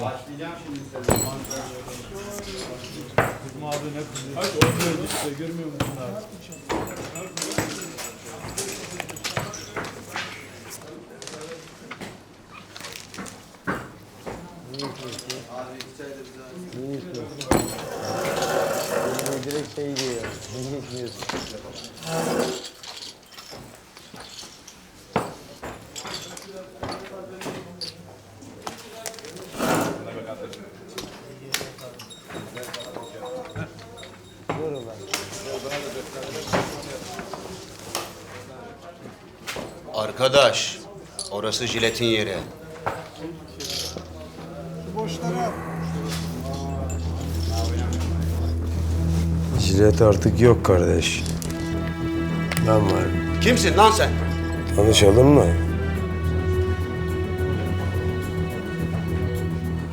Başlayacağım şimdi size. Bizim abi ne kızıyor? Hadi oynuyor işte görmüyor musun abi? Direkt şey diyor. Ne geçmiyorsun? Arkadaş, orası jiletin yeri. Jilet artık yok kardeş. Ben varım. Kimsin lan sen? Tanışalım mı?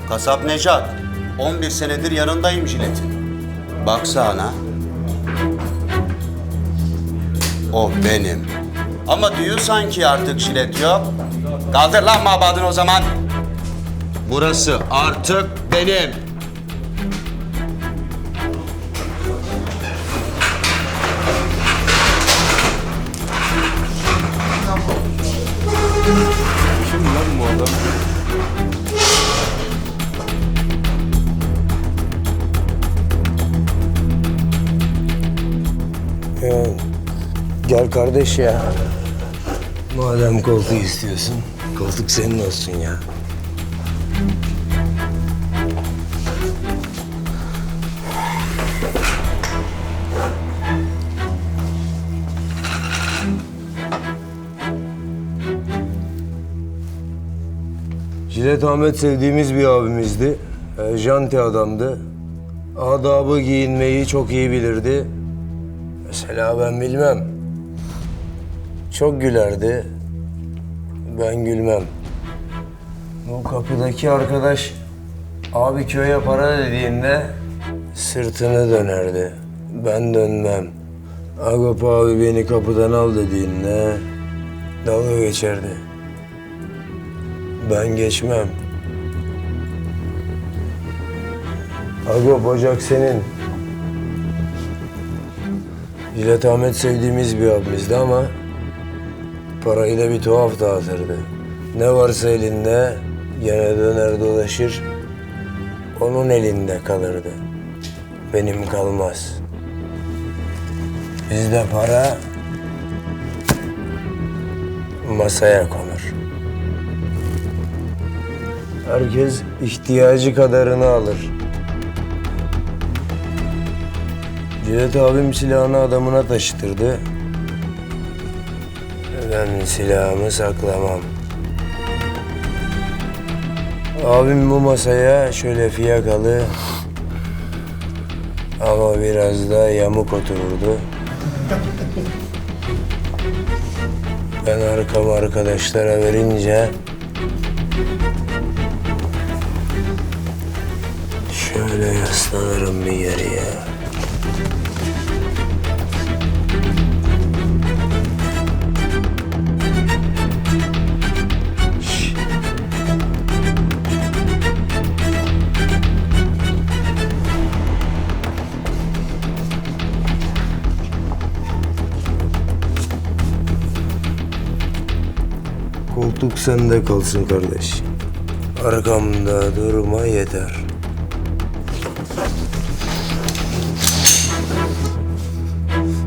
Kasap Necat. 11 senedir yanındayım jiletin. Baksana. O benim. Ama diyor sanki artık jilet yok. Kaldır lan mabadını o zaman. Burası artık benim. Kim lan bu adam? Ya, gel kardeş ya. Madem koltuğu istiyorsun, koltuk senin olsun ya. Jilet Ahmet sevdiğimiz bir abimizdi. E, janti adamdı. Adabı giyinmeyi çok iyi bilirdi. Mesela ben bilmem. Çok gülerdi. Ben gülmem. Bu kapıdaki arkadaş abi köye para dediğinde sırtını dönerdi. Ben dönmem. Agop abi beni kapıdan al dediğinde dalga geçerdi. Ben geçmem. Agop ocak senin. Jilet Ahmet sevdiğimiz bir abimizdi ama parayı da bir tuhaf dağıtırdı. Ne varsa elinde gene döner dolaşır, onun elinde kalırdı. Benim kalmaz. Bizde para masaya konur. Herkes ihtiyacı kadarını alır. Cihat abim silahını adamına taşıtırdı. Ben silahımı saklamam. Abim bu masaya şöyle fiyakalı ama biraz da yamuk otururdu. Ben arkamı arkadaşlara verince şöyle yaslanırım bir geriye. Koltuk sende kalsın kardeş. Arkamda durma yeter.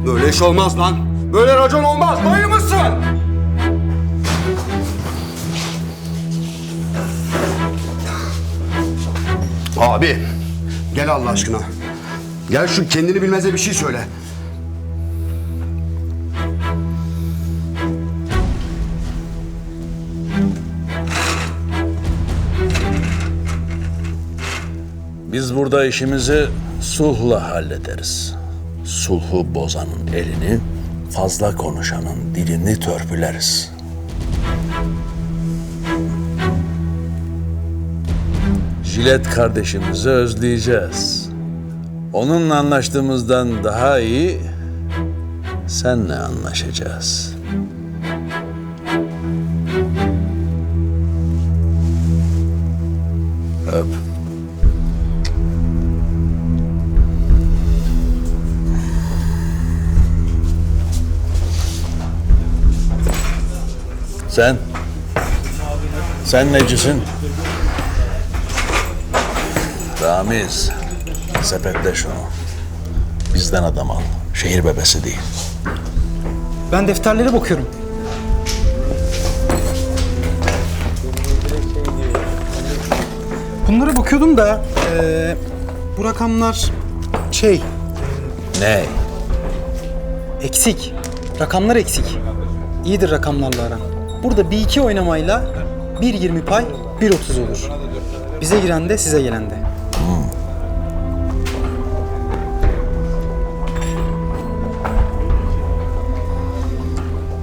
Böyle iş olmaz lan. Böyle racon olmaz. Dayı mısın? Abi, gel Allah aşkına. Gel şu kendini bilmeze bir şey söyle. Biz burada işimizi sulhla hallederiz. Sulhu bozanın elini, fazla konuşanın dilini törpüleriz. Jilet kardeşimizi özleyeceğiz. Onunla anlaştığımızdan daha iyi senle anlaşacağız. Öp. Sen? Sen necisin? Ramiz, sepetle şunu. Bizden adam al. Şehir bebesi değil. Ben defterlere bakıyorum. Bunlara bakıyordum da eee, bu rakamlar şey Ne? eksik. Rakamlar eksik. İyidir rakamlarla aran. Burada bir iki oynamayla 1.20 pay 1.30 olur. Bize giren de size gelen de.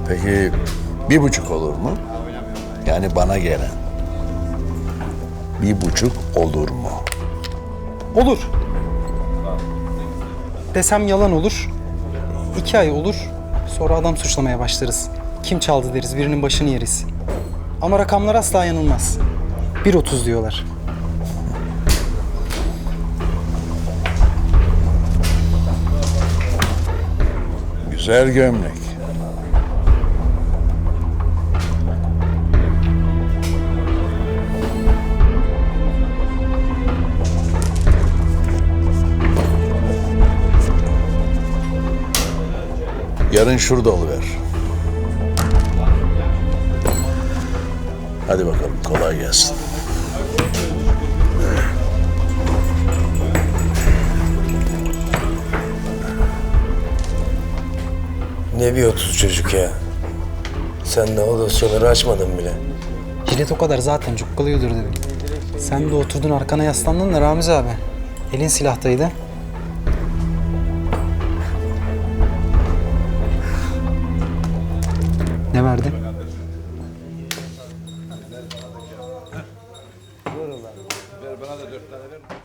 Peki bir buçuk olur mu? Yani bana gelen. Bir buçuk olur mu? Olur. Desem yalan olur. İki ay olur. Sonra adam suçlamaya başlarız. Kim çaldı deriz, birinin başını yeriz. Ama rakamlar asla yanılmaz. 1.30 diyorlar. Güzel gömlek. Yarın şurada oluver. Hadi bakalım kolay gelsin. Ne bir otuz çocuk ya. Sen de o dosyaları açmadın bile. Jilet o kadar zaten cukkalıyordur dedim. Sen de oturdun arkana yaslandın da Ramiz abi. Elin silahtaydı. Ne verdi?